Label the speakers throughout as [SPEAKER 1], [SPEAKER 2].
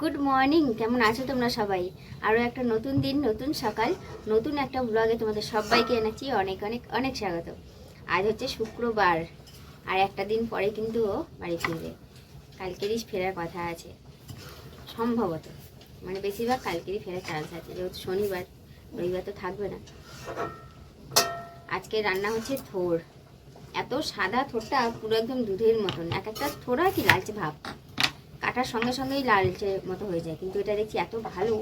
[SPEAKER 1] Good morning, কেমন আছো তোমরা সবাই? আরও একটা নতুন দিন, নতুন সকাল, নতুন একটা ব্লগে তোমাদের সবাইকে এনেছি অনেক অনেক অনেক স্বাগত। আজ হচ্ছে শুক্রবার, আর একটা দিন পরে কিন্তু ও বাড়ি ফিরবে। কালকেরই ফেরার কথা আছে, সম্ভবত। মানে বেশিরভাগ কালকেরই ফেরার চান্স আছে, যেহেতু শনিবার, রবিবার তো থাকবে না। আজকে রান্না হচ্ছে থোর এত সাদা থোরটা পুরো একদম দুধের মতন, এক একটা থোর কি লালচে ভাব। কাটার সঙ্গে সঙ্গেই লালচে মতো হয়ে যায়। কিন্তু এটা দেখছি এত ভালো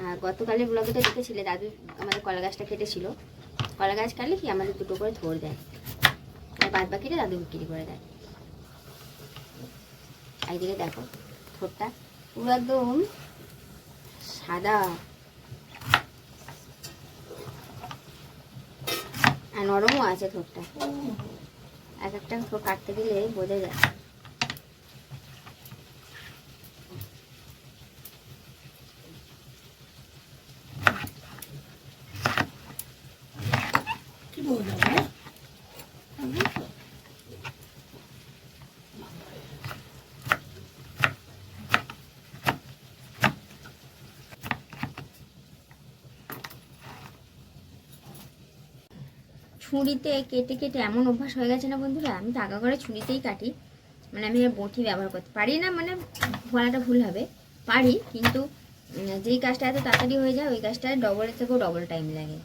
[SPEAKER 1] আহ, গতকালের ব্লগে তো দেখেছিলে দাদু আমাদের কলা গাছটা কেটেছিল। কলা গাছ কাটলে কি আমাদের দুটো করে থোর দেয়? আর বাদ বাকিটা দাদু বিক্রি করে দেয়। এইদিকে দেখো থোরটা পুরো একদম সাদা। আর নরমও আছে থোরটা এক একটা থোর কাটতে গেলে বোঝা যায়। ছুরিতে কেটে কেটে এমন অভ্যাস হয়ে গেছে না বন্ধুরা? আমি তো আগা করে ছুরিতেই কাটি। মানে আমি বটি ব্যবহার করতে পারি না মানে বলাটা ভুল হবে। পারি, কিন্তু যেই কাজটা এত তাড়াতাড়ি হয়ে যায়, ওই কাজটা ডবলের থেকেও ডবল টাইম লাগে।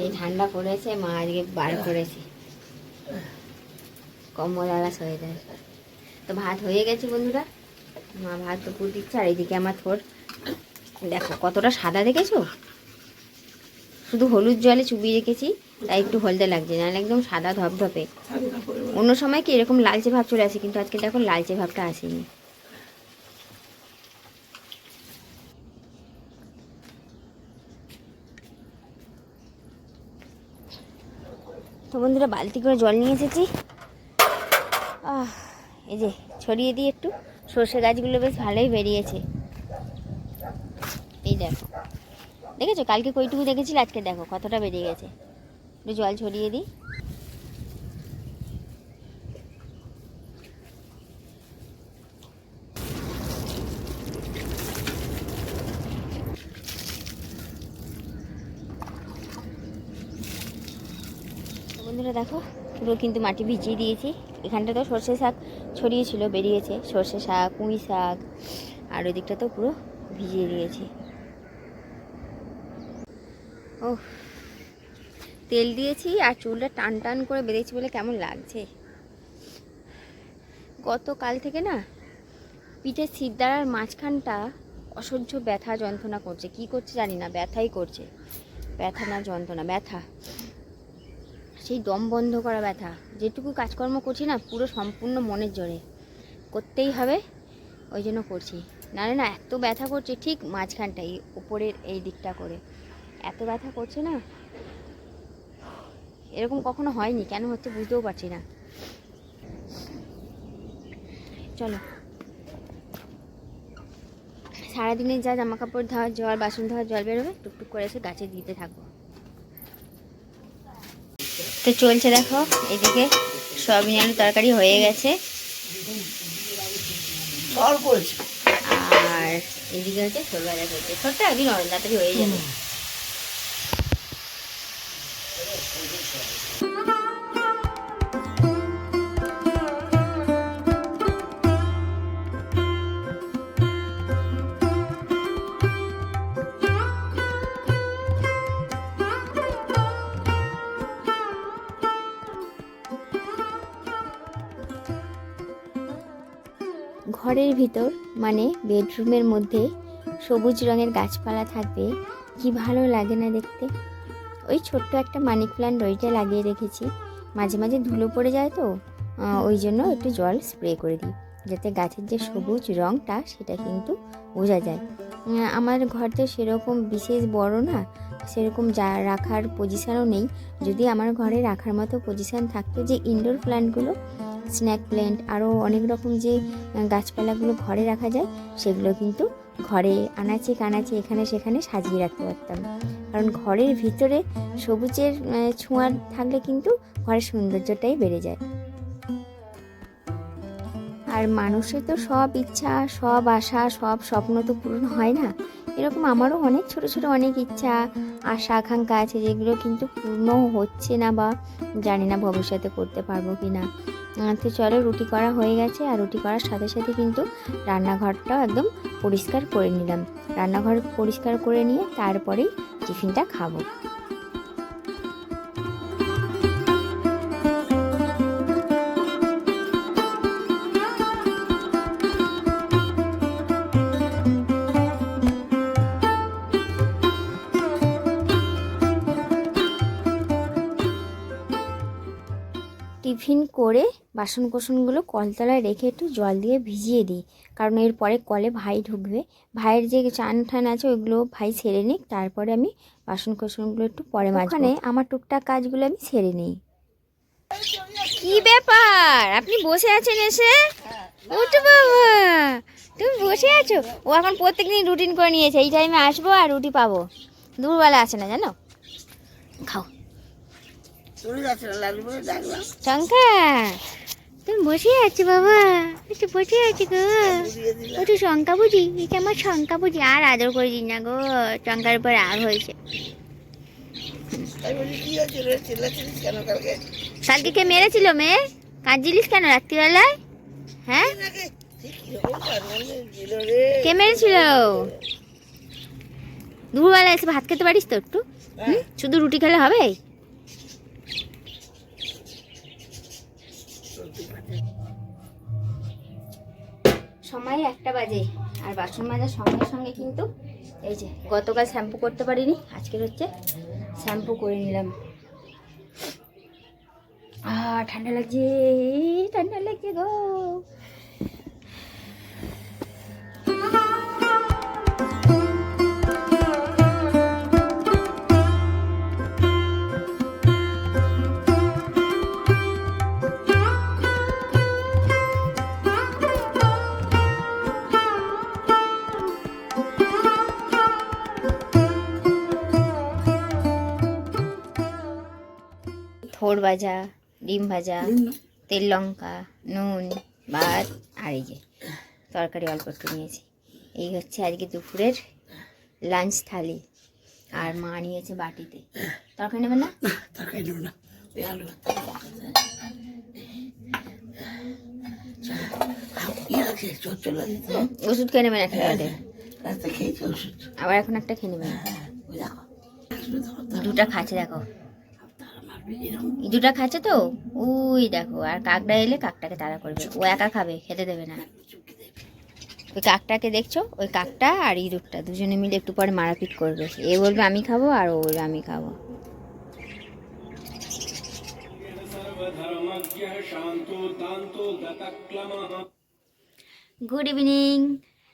[SPEAKER 1] এই ঠান্ডা পড়েছে, মা আজকে বার করেছে। কম্বল আলা সোয়েটার তো ভাত হয়ে গেছে বন্ধুরা। মা ভাত তো পুর দিচ্ছে, আর এইদিকে আমার থোর। দেখো, কতটা সাদা দেখেছ? শুধু হলুদ জলে চুবিয়ে রেখেছি, তাই একটু হলদে লাগছে, নাহলে একদম সাদা ধপধপে। অন্য সময় কি এরকম লালচে ভাব চলে আসে, কিন্তু আজকে দেখো লালচে ভাবটা আসেনি। তো বন্ধুরা, বালতি করে জল নিয়ে এসেছি। এই যে, ছড়িয়ে দিই একটু। সর্ষে গাছগুলো বেশ ভালোই বেরিয়েছে। দেখো। দেখেছ? কালকে কইটুকু দেখেছিলে, আজকে দেখো, কতটা বেরিয়ে গেছে। একটু জল ছড়িয়ে দিই। বন্ধুরা দেখো, পুরো কিন্তু মাটি ভিজিয়ে দিয়েছি। এখানটা তো সর্ষে শাক ছড়িয়েছিল, বেরিয়েছে। সর্ষে শাক, পুঁই শাক, আর ওই দিকটা তো পুরো ভিজিয়ে দিয়েছি। ও তেল দিয়েছি আর চুলটা টান টান করে বেঁধেছি বলে কেমন লাগছে। গতকাল থেকে না পিঠের সিদ্ধারার মাঝখানটা অসহ্য ব্যথা যন্ত্রণা করছে। কি করছে জানি না, ব্যথাই করছে। ব্যথা না যন্ত্রণা, ব্যথা। সেই দম বন্ধ করা ব্যথা। যেটুকু কাজকর্ম করছি না, পুরো সম্পূর্ণ মনের জোরে। করতেই হবে, ওই জন্য করছি। নাহলে না এত ব্যথা করছে ঠিক মাঝখানটাই উপরের এই দিকটা করে। এত ব্যথা করছে না? এরকম কখনো হয়নি কেন হচ্ছে বুঝতেও পারছি না। চলো। সারাদিনে যা জামা কাপড় ধোয়া জল বাসন ধোয়া জল বেরোবে টুকটুক করে এসে গাছে দিতে থাকব। তো চলছে দেখো এদিকে সয়াবিন আলু তরকারি হয়ে গেছে। আর এদিকে হচ্ছে ছোট ভাজা করছে ছোটটা একদিন অনেক তাড়াতাড়ি হয়ে যাবে। ঘরের ভিতর মানে বেডরুমের মধ্যে, সবুজ রঙের গাছপালা থাকবে। কি ভালো লাগে না দেখতে। ওই ছোট্ট একটা মানি প্ল্যান্ট ওইটা লাগিয়ে রেখেছি। মাঝে মাঝে ধুলো পড়ে যায় তো ওই জন্য একটু জল স্প্রে করে দিই। যাতে গাছের যে সবুজ রঙটা, সেটা কিন্তু বোঝা যায়। আমার ঘর তো সেরকম বিশেষ বড় না, সেরকম যা রাখার পজিশানও নেই। যদি আমার ঘরে রাখার মতো পজিশান থাকতো যে ইনডোর প্ল্যান্টগুলো স্ন্যাক প্ল্যান্ট আরও অনেক রকম যে গাছপালাগুলো ঘরে রাখা যায় সেগুলো কিন্তু ঘরে আনাচে কানাচে এখানে সেখানে সাজিয়ে রাখতে পারতাম। কারণ ঘরের ভিতরে সবুজের আহ, ছোঁয়া থাকলে কিন্তু ঘরের সৌন্দর্যটাই বেড়ে যায়। আর মানুষের তো সব ইচ্ছা সব আশা সব স্বপ্ন তো পূরণ হয় না। এরকম আমারও অনেক ছোট ছোট অনেক ইচ্ছা, আশা, আকাঙ্ক্ষা আছে যেগুলো কিন্তু পূর্ণ হচ্ছে না বা জানি না ভবিষ্যতে করতে পারব কি না। তো চলো রুটি করা হয়ে গেছে আর রুটি করার সাথে সাথে কিন্তু রান্নাঘরটাও একদম পরিষ্কার করে নিলাম। রান্নাঘর পরিষ্কার করে নিয়ে তারপরেই টিফিনটা খাব। টিফিন করে বাসন কোসনগুলো কলতলায় রেখে একটু জল দিয়ে ভিজিয়ে দিই। কারণ এরপরে কলে ভাই ঢুকবে। ভাইয়ের যে চান ঠান আছে ওইগুলো ভাই সেরে নিক তারপরে আমি বাসন কোসনগুলো একটু পরে মাঝখানে আমার টুকটাক কাজগুলো আমি সেরে নিই। কি ব্যাপার? আপনি বসে আছেন এসে? ওটো বাবা তুমি বসে আছো? ও এখন প্রত্যেকদিন রুটিন করে নিয়েছে। এই টাইমে আসব আর রুটি পাবো। দুপুরবেলা আসে না জানো? খাও। টঙ্কা তুমি বসে আছো বাবা, একটু বসে আছি গো। একটু শঙ্কা বুঝি এটা আমার শঙ্কা বুঝি, আর আদর করে দিন না গো টঙ্কার উপর রাগ হয়েছে।
[SPEAKER 2] কালকে
[SPEAKER 1] কে মেরেছিল মেয়ে? কাঁদছিলিস কেন রাত্রিবেলায়? হ্যাঁ? কে মেরেছিল? দুপুরবেলা এসে ভাত খেতে পারিস তো একটু? শুধু রুটি খেলে হবে? সময় একটা বাজে, আর বাসন মাজার সঙ্গে সঙ্গে কিন্তু এই যে গতকাল শ্যাম্পু করতে পারিনি আজকের হচ্ছে শ্যাম্পু করে নিলাম। ঠান্ডা লাগছে ঠান্ডা লাগছে গো। ভাজা ডিম ভাজা তেল লঙ্কা নুন ভাত আর এই যে তরকারি অল্প একটু নিয়েছি। এই হচ্ছে আজকে দুপুরের লাঞ্চ থালি। আর মা নিয়েছে বাটিতে। তরকারি নেবেন না?
[SPEAKER 2] তাকাই নেব না। ইয়ে
[SPEAKER 1] ওষুধ খেয়ে নেবেন একটা
[SPEAKER 2] ওষুধ।
[SPEAKER 1] আবার এখন একটা খেয়ে নেবেন। এই দুটা খাচ্ছে দেখো। ইঁদুরটা খাচ্ছে তো? ওই দেখো, আর কাকটা এলে কাকটাকে তাড়া করবে। ও একা খাবে, খেতে দেবে না। ওই কাকটাকে দেখছ? ওই কাকটা আর ইঁদুরটা, দুজনে মিলে একটু পরে মারাপিট করবে। এ বলবে, আমি খাব আর ও বলবে, আমি খাব। গুড ইভিনিং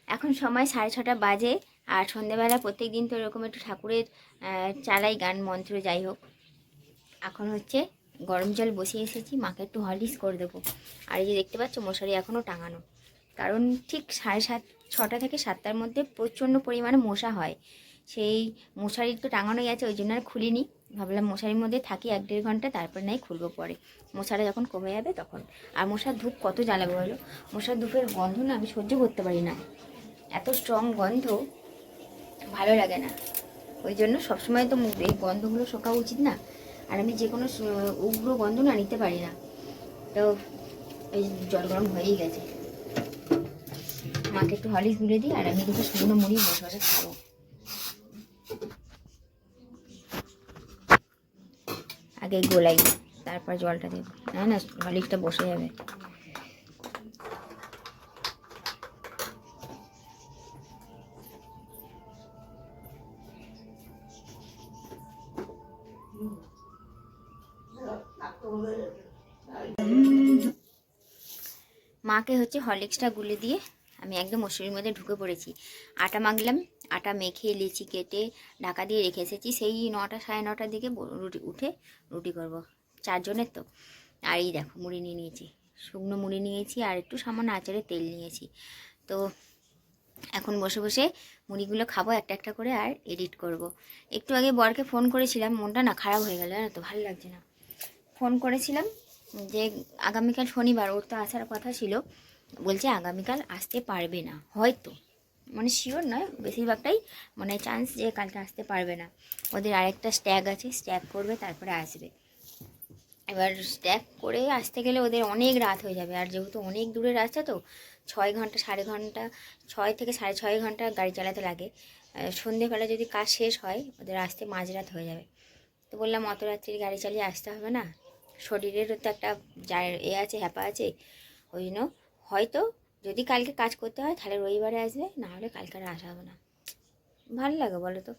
[SPEAKER 1] এখন সময় সাড়ে ছটা বাজে, আর সন্ধেবেলা প্রত্যেক দিন তো এরকম একটু ঠাকুরের চালাই গান, মন্ত্র, যাই হোক। এখন হচ্ছে গরম জল বসিয়ে এসেছি, মাকে একটু হলিস করে দেবো। আর এই যে দেখতে পাচ্ছ, মশারি এখনও টাঙানো। কারণ ঠিক সাড়ে সাত, ছটা থেকে সাতটার মধ্যে প্রচণ্ড পরিমাণে মশা হয়। সেই মশারি তো টাঙানোই আছে, ওই জন্য আর খুলিনি। ভাবলাম মশারির মধ্যে থাকি এক দেড় ঘণ্টা, তারপর নাই খুলবো পরে। মশারা যখন কমে যাবে তখন। আর মশার ধূপ কত জ্বালাবো বলো? মশার ধূপের গন্ধ না আমি সহ্য করতে পারি না। এত স্ট্রং গন্ধ, ভালো লাগে না। ওই জন্য সবসময় তো এই গন্ধগুলো শোকা উচিত না। আর আমি যে কোনো উগ্র গন্ধ না নিতে পারি না। তো এই জল গরম হয়েই গেছে। মাকে একটু হলিস গুলে দিই আর আমি দুটো শুকনো মুড়ি বসে বসে খাব। আগে গোলাই, তারপর জলটা দেবো। না না হলিসটা বসে যাবে। মাকে হচ্ছে হরলিক্সটা গুলে দিয়ে আমি একদম মশুরির মধ্যে ঢুকে পড়েছি। আটা মাখলাম, আটা মেখে লিচি কেটে ঢাকা দিয়ে রেখে এসেছি। সেই নটা, সাড়ে নটার দিকে রুটি, উঠে রুটি করব, চারজনের তো। আর এই দেখো, মুড়ি নিয়ে নিয়েছি, শুকনো মুড়ি নিয়েছি আর একটু সামান্য আচারের তেল নিয়েছি। তো এখন বসে বসে মুড়িগুলো খাব একটা একটা করে আর এডিট করব। একটু আগে বরকে ফোন করেছিলাম, মনটা না খারাপ হয়ে গেল, জানো তো, ভালো লাগছে না। ফোন করেছিলাম যে আগামীকাল শনিবার, ওর তো আসার কথা ছিল। বলছে, আগামীকাল আসতে পারবে না। হয়তো। মানে শিওর নয়, বেশিরভাগটাই মানে চান্স যে কালকে আসতে পারবে না। ওদের আরেকটা স্ট্যাগ আছে স্ট্যাগ করবে, তারপরে আসবে। এবার স্ট্যাগ করে আসতে গেলে ওদের অনেক রাত হয়ে যাবে। আর যেহেতু অনেক দূরের রাস্তা তো, ছয় ঘণ্টা, সাড়ে ঘণ্টা, ছয় থেকে সাড়ে ছয় ঘণ্টা গাড়ি চালাতে লাগে। সন্ধেবেলা যদি কাজ শেষ হয়, ওদের আসতে মাঝরাত হয়ে যাবে। তো বললাম, অত রাত্রির গাড়ি চালিয়ে আসতে হবে না? শরীরেরও তো একটা এ আছে, হ্যাপা আছে, ওই জন্য হয়তো যদি কালকে কাজ করতে হয় তাহলে রবিবারে আসবে, না হলে কালকে আর আসা হবে না। ভালো লাগে বলো তো।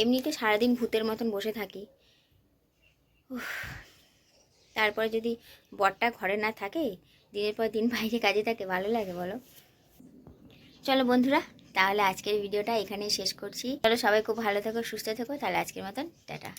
[SPEAKER 1] এমনিতে সারাদিন ভূতের মতন বসে থাকি। তারপরে যদি বরটা ঘরে না থাকে, দিনের পর দিন বাইরে কাজে থাকে, ভালো লাগে বলো। চলো বন্ধুরা, তাহলে আজকের ভিডিওটা এখানেই শেষ করছি। চলো সবাই খুব ভালো থেকো, সুস্থ থেকো, তাহলে আজকের মতন, টাটা।